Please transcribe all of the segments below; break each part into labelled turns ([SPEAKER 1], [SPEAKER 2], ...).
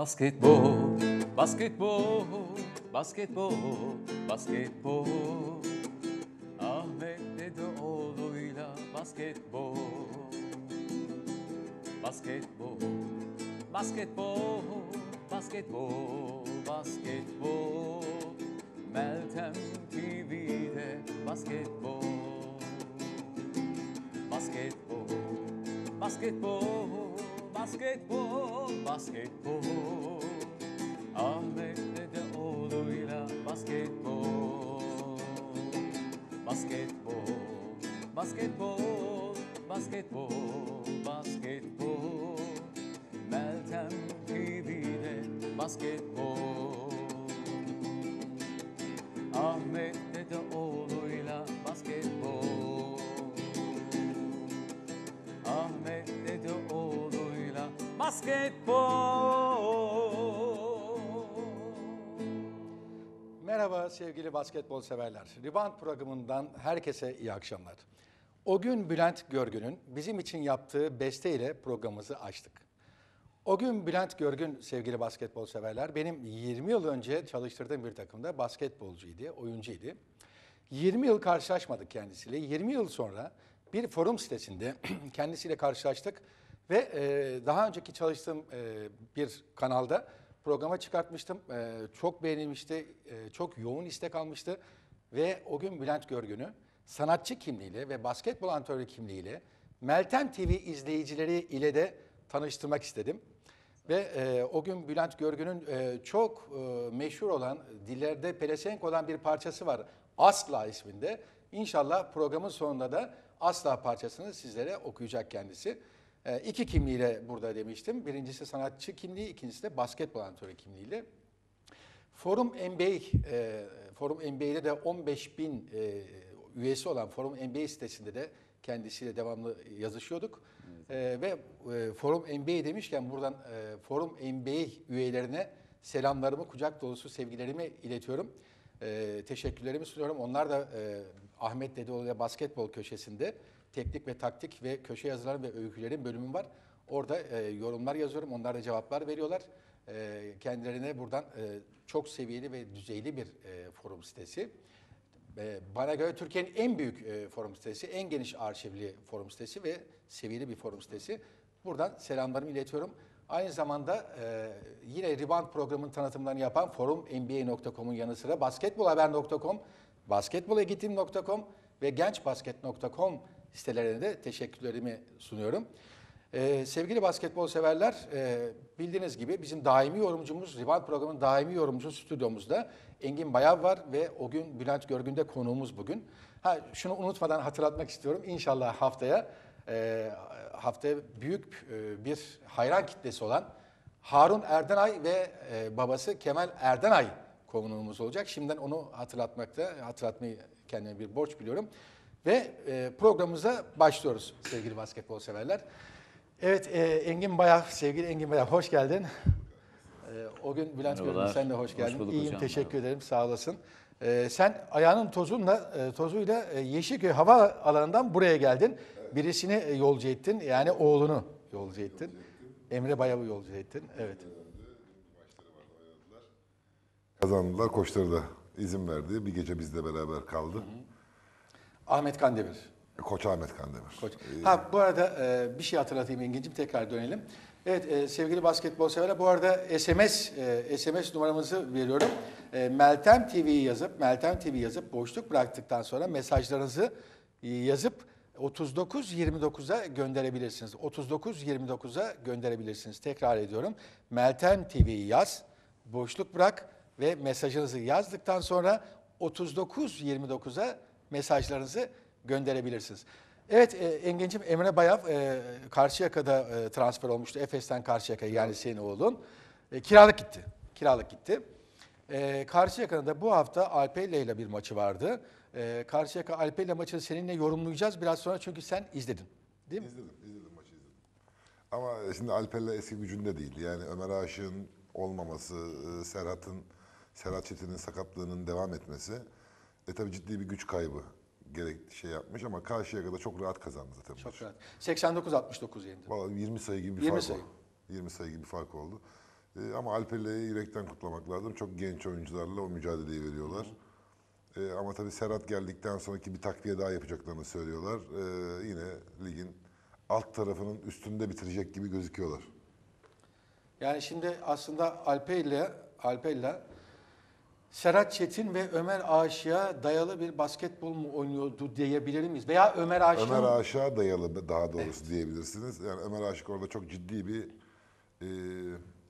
[SPEAKER 1] Basketbol, basketbol, basketbol, basketbol. Ahmet Dedeoğlu'yla basketbol. Basketbol, basketbol, basketbol, basketbol. Meltem TV'de basketbol. Basketbol, basketbol, basketbol, basketbol. Ahmet Dedeoğlu'yla basketbol. Basketbol, basketbol, basketbol, basketbol. Meltem TV'de basketbol. Basketbol.
[SPEAKER 2] Merhaba sevgili basketbol severler. Rebound programından herkese iyi akşamlar. O gün Bülent Görgün'ün bizim için yaptığı besteyle programımızı açtık. O gün Bülent Görgün sevgili basketbol severler benim 20 yıl önce çalıştırdığım bir takımda basketbolcuydu, oyuncuydu. 20 yıl karşılaşmadık kendisiyle. 20 yıl sonra bir forum sitesinde kendisiyle karşılaştık ve e, daha önceki çalıştığım e, bir kanalda programa çıkartmıştım. E, çok beğenilmişti, e, çok yoğun istek almıştı ve o gün Bülent Görgün'ü sanatçı kimliğiyle ve basketbol antrenörü kimliğiyle Meltem TV izleyicileri ile de tanıştırmak istedim. Ve e, o gün Bülent Görgün'ün e, çok e, meşhur olan, dillerde pelesenk olan bir parçası var. Asla isminde. İnşallah programın sonunda da Asla parçasını sizlere okuyacak kendisi. E, iki kimliğiyle burada demiştim. Birincisi sanatçı kimliği, ikincisi de basketbol antrenörü kimliğiyle. Forum NBA, e, Forum NBA'de de 15 bin e, üyesi olan Forum NBA sitesinde de kendisiyle devamlı yazışıyorduk. E, ve e, Forum NBA demişken buradan e, Forum NBA üyelerine selamlarımı, kucak dolusu sevgilerimi iletiyorum. E, teşekkürlerimi sunuyorum. Onlar da e, Ahmet Dedeoğlu'ya basketbol köşesinde teknik ve taktik ve köşe yazıları ve öykülerin bölümüm var. Orada e, yorumlar yazıyorum. Onlar da cevaplar veriyorlar. E, kendilerine buradan e, çok seviyeli ve düzeyli bir e, forum sitesi. E, bana göre Türkiye'nin en büyük e, forum sitesi, en geniş arşivli forum sitesi ve seviyeli bir forum sitesi. Buradan selamlarımı iletiyorum. Aynı zamanda e, yine Rebound programının tanıtımlarını yapan forumnba.com'un yanı sıra basketbolhaber.com, basketbolegitim.com ve gençbasket.com sitelerine de teşekkürlerimi sunuyorum. Ee, sevgili basketbol severler, e, bildiğiniz gibi bizim daimi yorumcumuz, Rebound programının daimi yorumcusu stüdyomuzda Engin Bayav var ve o gün Bülent Görgün'de konuğumuz bugün. Ha, şunu unutmadan hatırlatmak istiyorum. İnşallah haftaya e, haftaya büyük e, bir hayran kitlesi olan Harun Erdenay ve e, babası Kemal Erdenay konuğumuz olacak. Şimdiden onu hatırlatmakta, hatırlatmayı kendime bir borç biliyorum. Ve e, programımıza başlıyoruz sevgili basketbol severler. Evet e, Engin Bayav, sevgili Engin Bayav hoş geldin. E, o gün Bülent
[SPEAKER 1] Merhabalar.
[SPEAKER 2] sen de hoş
[SPEAKER 1] Hoş
[SPEAKER 2] geldin.
[SPEAKER 1] bulduk
[SPEAKER 2] İyiyim
[SPEAKER 1] hocam,
[SPEAKER 2] teşekkür
[SPEAKER 1] merhaba.
[SPEAKER 2] ederim sağ olasın. E, sen ayağının tozunla, e, tozuyla e, Yeşilköy hava alanından buraya geldin. Birisini e, yolcu ettin yani oğlunu yolcu ettin. Emre Bayav'ı yolcu ettin. Evet.
[SPEAKER 3] Kazandılar, koçları da izin verdi. Bir gece bizle beraber kaldı.
[SPEAKER 2] Ahmet Kandemir.
[SPEAKER 3] Koç Ahmet Kandemir.
[SPEAKER 2] Koç. Ha bu arada e, bir şey hatırlatayım Engin'cim tekrar dönelim. Evet e, sevgili basketbol severler bu arada SMS e, SMS numaramızı veriyorum. E, Meltem TV'yi yazıp Meltem TV yazıp boşluk bıraktıktan sonra mesajlarınızı yazıp 3929'a gönderebilirsiniz. 3929'a gönderebilirsiniz. Tekrar ediyorum. Meltem TV'yi yaz, boşluk bırak ve mesajınızı yazdıktan sonra 3929'a mesajlarınızı gönderebilirsiniz. Evet e, Engin'cim Emre Bayav e, Karşıyaka'da e, transfer olmuştu. Efes'ten Karşıyaka'ya yani senin oğlun. E, kiralık gitti. Kiralık gitti. E, Karşıyaka'da da bu hafta Alpelle ile bir maçı vardı. E, Karşıyaka Alpelle maçını seninle yorumlayacağız biraz sonra çünkü sen izledin. Değil mi?
[SPEAKER 3] İzledim, izledim maçı izledim. Ama şimdi Alper'le eski gücünde değil. Yani Ömer Aşık'ın olmaması, e, Serhat'ın, Serhat Çetin'in sakatlığının devam etmesi. E tabii ciddi bir güç kaybı gerek şey yapmış ama karşıya kadar çok rahat kazandı zaten
[SPEAKER 2] Çok
[SPEAKER 3] maçı.
[SPEAKER 2] rahat. 89-69 yendi.
[SPEAKER 3] Vallahi 20 sayı gibi bir
[SPEAKER 2] 20
[SPEAKER 3] fark
[SPEAKER 2] sayı.
[SPEAKER 3] oldu. 20 sayı gibi bir fark oldu. E, ama Alper'le yürekten kutlamak lazım. Çok genç oyuncularla o mücadeleyi veriyorlar. E, ama tabii Serhat geldikten sonraki bir takviye daha yapacaklarını söylüyorlar. E, yine ligin alt tarafının üstünde bitirecek gibi gözüküyorlar.
[SPEAKER 2] Yani şimdi aslında Alpe ile Alpe ile Serhat Çetin ve Ömer Aşık'a dayalı bir basketbol mu oynuyordu diyebilir miyiz? Veya Ömer Aşık'ın
[SPEAKER 3] Ömer Aşık'a dayalı daha doğrusu diyebilirsiniz. Yani Ömer Aşık orada çok ciddi bir e,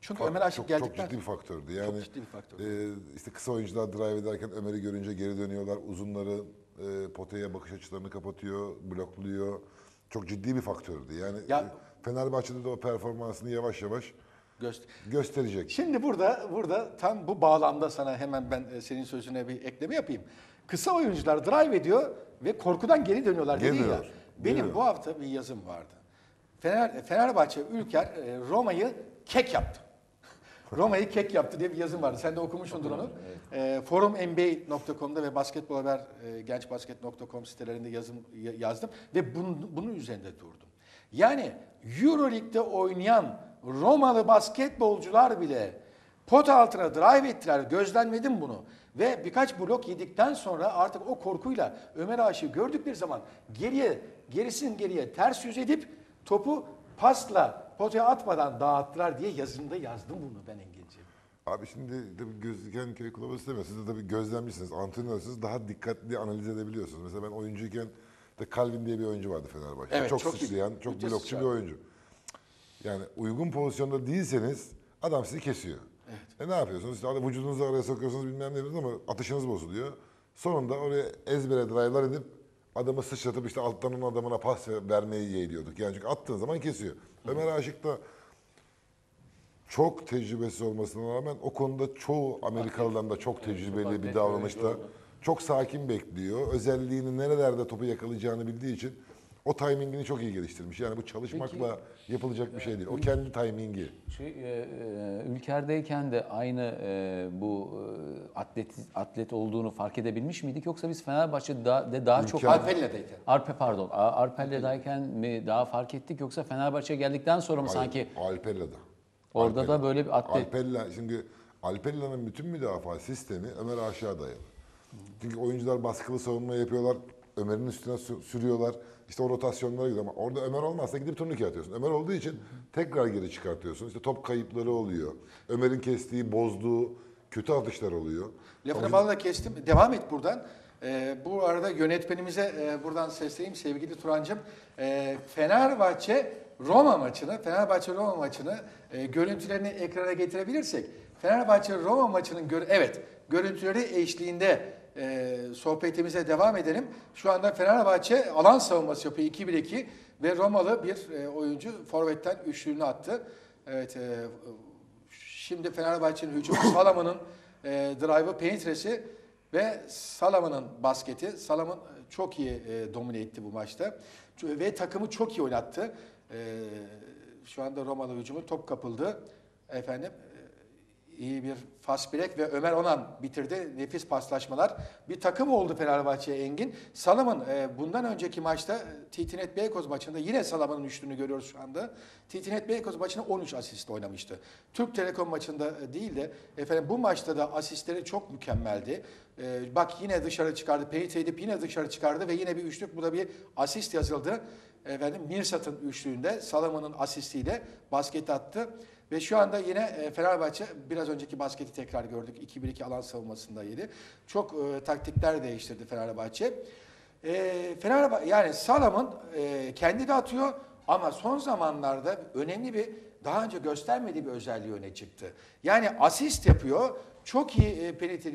[SPEAKER 2] Çünkü Ömer Aşık
[SPEAKER 3] çok,
[SPEAKER 2] geldikten-
[SPEAKER 3] çok ciddi bir faktördü. Yani
[SPEAKER 2] ciddi bir faktör.
[SPEAKER 3] e, işte kısa oyuncular drive ederken Ömer'i görünce geri dönüyorlar. Uzunları e, potaya bakış açılarını kapatıyor, blokluyor. Çok ciddi bir faktördü. Yani
[SPEAKER 2] Ya-
[SPEAKER 3] e, Fenerbahçe'de de o performansını yavaş yavaş
[SPEAKER 2] göster.
[SPEAKER 3] gösterecek.
[SPEAKER 2] Şimdi burada burada tam bu bağlamda sana hemen ben e, senin sözüne bir ekleme yapayım. Kısa oyuncular drive ediyor ve korkudan geri dönüyorlar dedin ya. Benim bu hafta bir yazım vardı. Fener, Fenerbahçe Ülker e, Roma'yı kek yaptı. Roma'yı kek yaptı diye bir yazım vardı. Sen de okumuşsundur onu. E, forumnba.com'da ve basketbol haber e, gençbasket.com sitelerinde yazım ya- yazdım ve bunun, bunun üzerinde durdum. Yani Euroleague'de oynayan Romalı basketbolcular bile pot altına drive ettiler. Gözlemledim bunu. Ve birkaç blok yedikten sonra artık o korkuyla Ömer Aşık'ı gördükleri zaman geriye, gerisin geriye ters yüz edip topu pasla potaya atmadan dağıttılar diye yazımda yazdım bunu ben İngilizce.
[SPEAKER 3] Abi şimdi tabii gözüken köy kılavuzu demiyor. Siz de tabii gözlemcisiniz, antrenörsünüz. Daha dikkatli analiz edebiliyorsunuz. Mesela ben oyuncuyken de Calvin diye bir oyuncu vardı Fenerbahçe'de.
[SPEAKER 2] Evet,
[SPEAKER 3] çok,
[SPEAKER 2] çok iyi.
[SPEAKER 3] sıçrayan, çok blokçu bir oyuncu. Yani uygun pozisyonda değilseniz adam sizi kesiyor. E ne yapıyorsunuz? İşte vücudunuzu araya sokuyorsunuz bilmem ne yapıyorsunuz ama atışınız bozuluyor. Sonunda oraya ezbere drive'lar edip adamı sıçratıp işte alttan onun adamına pas ver- vermeyi yeğliyorduk. Yani çünkü attığın zaman kesiyor. Ömer Aşık da çok tecrübesiz olmasına rağmen o konuda çoğu Amerikalı'dan da çok tecrübeli bir davranışta. Çok sakin bekliyor. Özelliğini nerelerde topu yakalayacağını bildiği için o timingini çok iyi geliştirmiş. Yani bu çalışmakla yapılacak bir şey değil. O kendi timingi.
[SPEAKER 1] Şey, e, e, ülkerdeyken de aynı e, bu e, atlet atlet olduğunu fark edebilmiş miydik yoksa biz Fenerbahçe'de daha, de daha çok
[SPEAKER 2] Alpelle'deyken.
[SPEAKER 1] Arpe pardon Arpelle'deyken mi daha fark ettik yoksa Fenerbahçe geldikten sonra mı sanki
[SPEAKER 3] Alpella'da.
[SPEAKER 1] orada da böyle bir atlet
[SPEAKER 3] Alpella, şimdi Alpella'nın bütün müdafaa sistemi Ömer aşağı dayalı. Çünkü oyuncular baskılı savunma yapıyorlar. Ömer'in üstüne sü- sürüyorlar. İşte o rotasyonlara gidiyor ama orada Ömer olmazsa gidip turnike atıyorsun. Ömer olduğu için tekrar geri çıkartıyorsun. İşte top kayıpları oluyor. Ömer'in kestiği, bozduğu kötü atışlar oluyor.
[SPEAKER 2] Lafını bana da kestim. Devam et buradan. Ee, bu arada yönetmenimize e, buradan sesleneyim sevgili Turancım. Ee, Fenerbahçe Roma maçını, Fenerbahçe Roma maçını e, görüntülerini ekrana getirebilirsek, Fenerbahçe Roma maçının gör evet görüntüleri eşliğinde e, sohbetimize devam edelim. Şu anda Fenerbahçe alan savunması yapıyor 2-1-2 ve Romalı bir e, oyuncu forvetten üçlüğünü attı. Evet, e, Şimdi Fenerbahçe'nin hücumu Salaman'ın e, drive'ı penetresi ve Salaman'ın basketi. Salaman e, çok iyi e, domine etti bu maçta. Ve takımı çok iyi oynattı. E, şu anda Romalı hücumu top kapıldı. Efendim iyi bir fast break ve Ömer Onan bitirdi. Nefis paslaşmalar. Bir takım oldu Fenerbahçe Engin. Salaman e, bundan önceki maçta e, Titinet Beykoz maçında yine Salaman'ın üçlüğünü görüyoruz şu anda. Titinet Beykoz maçında 13 asist oynamıştı. Türk Telekom maçında e, değil de efendim bu maçta da asistleri çok mükemmeldi. E, bak yine dışarı çıkardı. Penetre edip yine dışarı çıkardı ve yine bir üçlük. Bu da bir asist yazıldı. Efendim Mirsat'ın üçlüğünde Salaman'ın asistiyle basket attı. Ve şu anda yine e, Fenerbahçe biraz önceki basketi tekrar gördük. 2-1-2 alan savunmasında yedi. Çok e, taktikler değiştirdi Fenerbahçe. E, Fenerbahçe yani Salam'ın e, kendi de atıyor ama son zamanlarda önemli bir daha önce göstermediği bir özelliği öne çıktı. Yani asist yapıyor, çok iyi e, penetre.